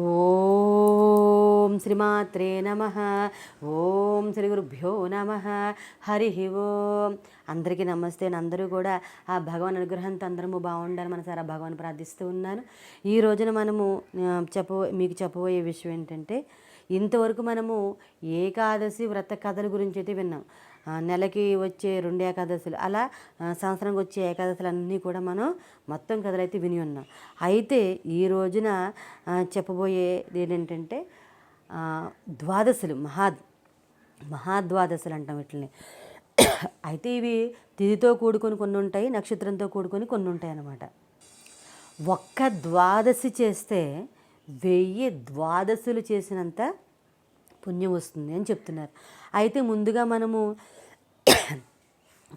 ఓం శ్రీమాత్రే నమ. ఓం శ్రీ గురుభ్యో నమ. హరి ఓం. అందరికీ నమస్తే అందరూ కూడా ఆ భగవాన్ అనుగ్రహంతో అందరము బాగుండాలని మనసారా భగవాన్ ప్రార్థిస్తూ ఉన్నాను. ఈ రోజున మనము ఆ, చెప్ప మీకు చెప్పబోయే విషయం ఏంటంటే ఇంతవరకు మనము ఏకాదశి వ్రత కథల గురించి అయితే విన్నాం. నెలకి వచ్చే రెండు ఏకాదశులు అలా ఆ, సంవత్సరానికి వచ్చే ఏకాదశులు అన్నీ కూడా మనం మొత్తం కథలు అయితే విని ఉన్నాం. అయితే ఈ రోజున చెప్పబోయేది ఏంటంటే ద్వాదశులు మహా మహాద్వాదశులు అంటాం వీటిని అయితే ఇవి తిథితో కూడుకొని కొన్ని ఉంటాయి నక్షత్రంతో కూడుకొని కొన్ని ఉంటాయి అన్నమాట. ఒక్క ద్వాదశి చేస్తే వెయ్యి ద్వాదశులు చేసినంత పుణ్యం వస్తుంది అని చెప్తున్నారు. అయితే ముందుగా మనము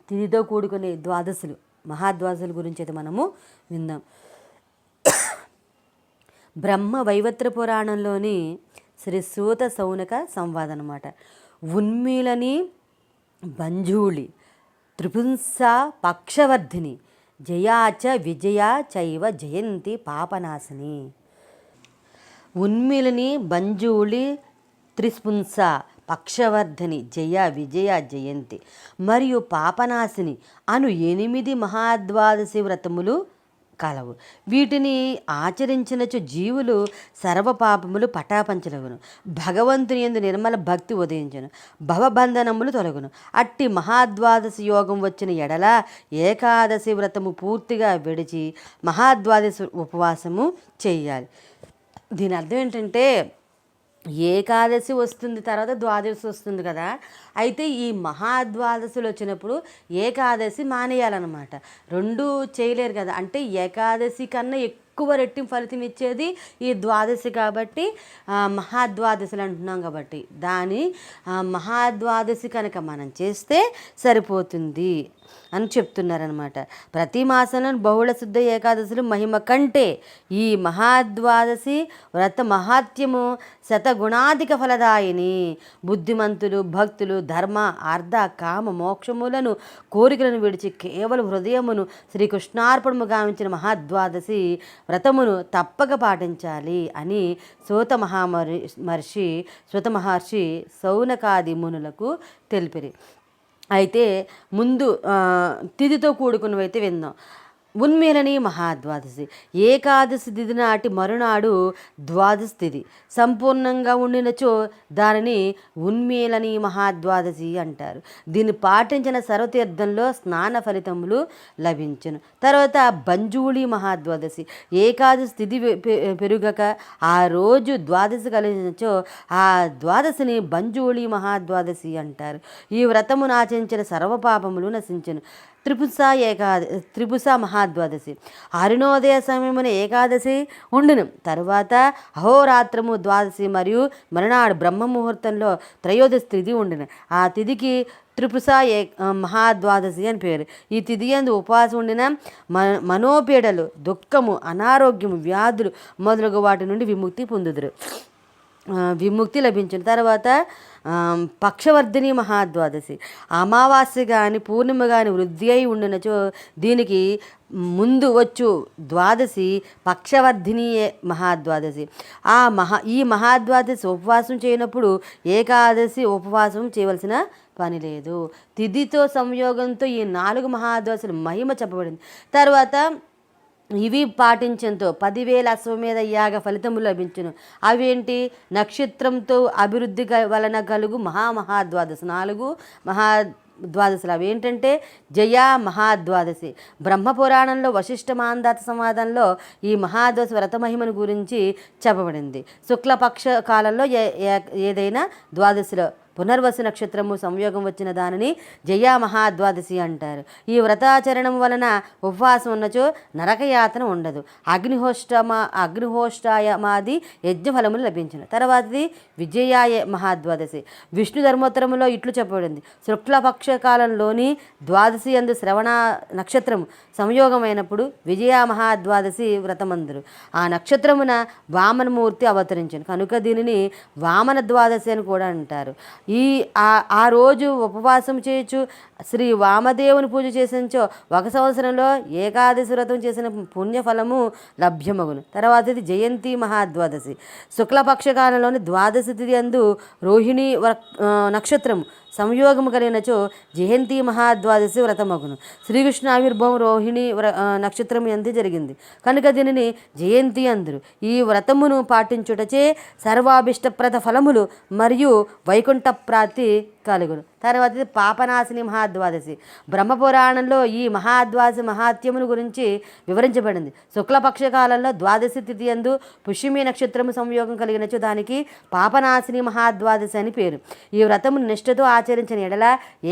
తిథితో కూడుకునే ద్వాదశులు మహాద్వాదశుల గురించి అయితే మనము విందాం. బ్రహ్మ వైవత్ర పురాణంలోని శ్రీ సూత సౌనక సంవాదం అనమాట ఉన్మీలని బంజూళి త్రిపుంస పక్షవర్ధిని జయాచ విజయ చైవ జయంతి పాపనాశిని. ఉన్మిలిని బంజూళి త్రిస్పుంస పక్షవర్ధని జయ విజయ జయంతి. మరియు పాపనాశిని అను ఎనిమిది మహాద్వాదశి వ్రతములు కలవు. వీటిని ఆచరించినచు జీవులు సర్వపాపములు పటాపంచలగును. భగవంతుని ఎందు నిర్మల భక్తి ఉదయించును. భవబంధనములు తొలగును. అట్టి మహాద్వాదశి యోగం వచ్చిన ఎడల ఏకాదశి వ్రతము పూర్తిగా విడిచి మహాద్వాదశి ఉపవాసము చేయాలి. దీని అర్థం ఏంటంటే ఏకాదశి వస్తుంది తర్వాత ద్వాదశి వస్తుంది కదా. అయితే ఈ మహాద్వాదశులు వచ్చినప్పుడు ఏకాదశి మానేయాలన్నమాట. రెండు చేయలేరు కదా. అంటే ఏకాదశి కన్నా ఎక్కువ రెట్టింపు ఫలితం ఇచ్చేది ఈ ద్వాదశి కాబట్టి మహాద్వాదశులు అంటున్నాం కాబట్టి. దాని మహాద్వాదశి కనుక మనం చేస్తే సరిపోతుంది. అని చెప్తున్నారనమాట ప్రతి మాసంలో బహుళ శుద్ధ ఏకాదశులు మహిమ కంటే ఈ మహాద్వాదశి వ్రత మహాత్యము శతగుణాధిక ఫలదాయిని. బుద్ధిమంతులు భక్తులు ధర్మ అర్ధ కామ మోక్షములను కోరికలను విడిచి కేవలం హృదయమును శ్రీకృష్ణార్పణము గావించిన మహాద్వాదశి వ్రతమును తప్పక పాటించాలి అని సోత మహామహర్షి మహర్షి సూత మహర్షి సౌనకాది మునులకు తెలిపిరి. అయితే ముందు తిథితో కూడుకున్నవైతే విందాం. ఉన్మీలని మహాద్వాదశి. ఏకాదశి తిథి నాటి మరునాడు ద్వాదశి తిథి సంపూర్ణంగా ఉండినచో దానిని ఉన్మీలని మహాద్వాదశి అంటారు. దీన్ని పాటించిన సర్వతీర్థంలో స్నాన ఫలితములు లభించను. తర్వాత బంజూళి మహాద్వాదశి. ఏకాదశి తిథి పెరుగక ఆ రోజు ద్వాదశి కలిగినచో ఆ ద్వాదశిని బంజూళి మహాద్వాదశి అంటారు. ఈ వ్రతమును ఆచరించిన సర్వపాపములు నశించను. త్రిపుస ఏకాద త్రిపుస మహాద్వాదశి. అరుణోదయ సమయమున ఏకాదశి ఉండును. తరువాత అహోరాత్రము ద్వాదశి మరియు మరునాడు బ్రహ్మ ముహూర్తంలో త్రయోదశి తిథి ఉండును. ఆ తిథికి త్రిపుస ఏ మహాద్వాదశి అని పేరు. ఈ తిథి ఎందు ఉపవాసం ఉండిన మ మనోపీడలు దుఃఖము అనారోగ్యము వ్యాధులు మొదలగు వాటి నుండి విముక్తి పొందుదురు. విముక్తి లభించిన తర్వాత పక్షవర్ధిని మహాద్వాదశి. అమావాస్య కానీ పూర్ణిమ కానీ వృద్ధి అయి ఉండినచో దీనికి ముందు వచ్చు ద్వాదశి పక్షవర్ధిని మహాద్వాదశి. ఆ మహా ఈ మహాద్వాదశి ఉపవాసం చేయనప్పుడు ఏకాదశి ఉపవాసం చేయవలసిన పని లేదు. తిథితో సంయోగంతో ఈ నాలుగు మహాద్వాసులు మహిమ చెప్పబడింది. తర్వాత ఇవి పాటించంతో పదివేల అశ్వమేధ యాగ ఫలితము లభించును. అవేంటి? నక్షత్రంతో అభివృద్ధి వలన కలుగు మహామహాద్వాదశి నాలుగు మహా ద్వాదశులు అవి ఏంటంటే జయ మహాద్వాదశి. బ్రహ్మపురాణంలో వశిష్ఠ మాందాత సంవాదంలో ఈ మహాద్వాదశి వ్రత మహిమను గురించి చెప్పబడింది. శుక్లపక్ష కాలంలో ఏ- ఏ- ఏదైనా ద్వాదశిలో పునర్వసు నక్షత్రము సంయోగం వచ్చిన దానిని జయా మహాద్వాదశి అంటారు. ఈ వ్రతాచరణం వలన ఉపవాసం ఉన్నచో నరకయాతన ఉండదు. అగ్నిహోష్టమా అగ్నిహోష్టాయమాది యజ్ఞఫలములు లభించిన. తర్వాతది విజయాయ మహాద్వాదశి. విష్ణు ధర్మోత్తరములో ఇట్లు చెప్పబడింది. శుక్లపక్ష కాలంలోని ద్వాదశి అందు శ్రవణ నక్షత్రము సంయోగమైనప్పుడు విజయ మహాద్వాదశి వ్రతమందురు. ఆ నక్షత్రమున వామనమూర్తి అవతరించను. కనుక దీనిని వామన ద్వాదశి అని కూడా అంటారు. ఈ ఆ ఆ రోజు ఉపవాసం చేయొచ్చు శ్రీ వామదేవుని పూజ చేసినచో ఒక సంవత్సరంలో ఏకాదశి వ్రతం చేసిన పుణ్యఫలము లభ్యమగును. తర్వాత ఇది జయంతి మహాద్వాదశి. శుక్లపక్షకాలంలోని ద్వాదశి తిథి అందు రోహిణి వ- నక్షత్రము సంయోగము కలిగినచో జయంతి మహాద్వాదశి వ్రతమగును. శ్రీకృష్ణ ఆవిర్భావం రోహిణి వ్ర నక్షత్రం ఎందు జరిగింది. కనుక దీనిని జయంతి అందరు. ఈ వ్రతమును పాటించుటచే సర్వాభిష్టప్రద ఫలములు మరియు వైకుంఠ ప్రాప్తి కలుగును. తర్వాత పాపనాశిని మహాద్వాదశి. బ్రహ్మపురాణంలో ఈ మహాద్వాదశి మహాత్యమును గురించి వివరించబడింది. శుక్లపక్ష కాలంలో ద్వాదశి తిథి ఎందు పుష్యమి నక్షత్రము సంయోగం కలిగినచో దానికి పాపనాశిని మహాద్వాదశి అని పేరు. ఈ వ్రతము నిష్ఠతో ఆచరించిన ఎడల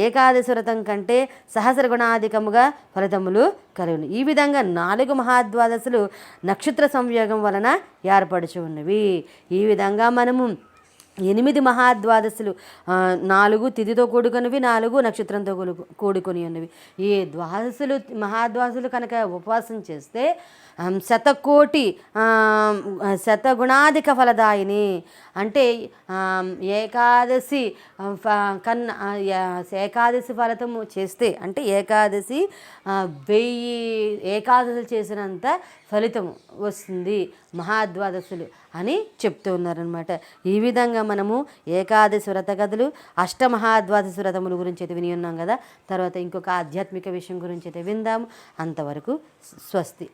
ఏకాదశి వ్రతం కంటే సహస్ర గుణాధికముగా ఫలితములు కలుగును. ఈ విధంగా నాలుగు మహాద్వాదశులు నక్షత్ర సంయోగం వలన ఏర్పడుచు ఉన్నవి ఈ విధంగా మనము ఎనిమిది మహాద్వాదశులు నాలుగు తిథితో కూడుకున్నవి నాలుగు నక్షత్రంతో కూడుకు కూడుకొని ఉన్నవి. ఈ ద్వాదశులు మహాద్వాదశులు కనుక ఉపవాసం చేస్తే శతకోటి శతగుణాధిక ఫలదాయిని అంటే ఏకాదశి ఫ- కన్నా ఏకాదశి ఫలితము చేస్తే అంటే ఏకాదశి వెయ్యి ఏకాదశులు చేసినంత ఫలితం వస్తుంది మహాద్వాదశులు అని చెప్తూ ఉన్నారనమాట ఈ విధంగా మనము ఏకాదశి వ్రత కథలు అష్టమహాద్వాదశి వ్రతముల గురించి అయితే విని ఉన్నాం కదా. తర్వాత ఇంకొక ఆధ్యాత్మిక విషయం గురించి అయితే విందాము. అంతవరకు స్వస్తి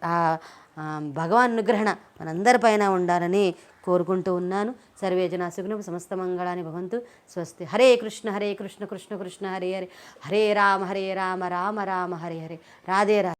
భగవాన్ అనుగ్రహణ మనందరిపైన ఉండాలని కోరుకుంటూ ఉన్నాను. సర్వే జనా సమస్త మంగళాన్ని భవంతు. స్వస్తి. హరే కృష్ణ హరే కృష్ణ కృష్ణ కృష్ణ హరే హరే. హరే రామ హరే రామ రామ రామ హరే హరే. రాధే రా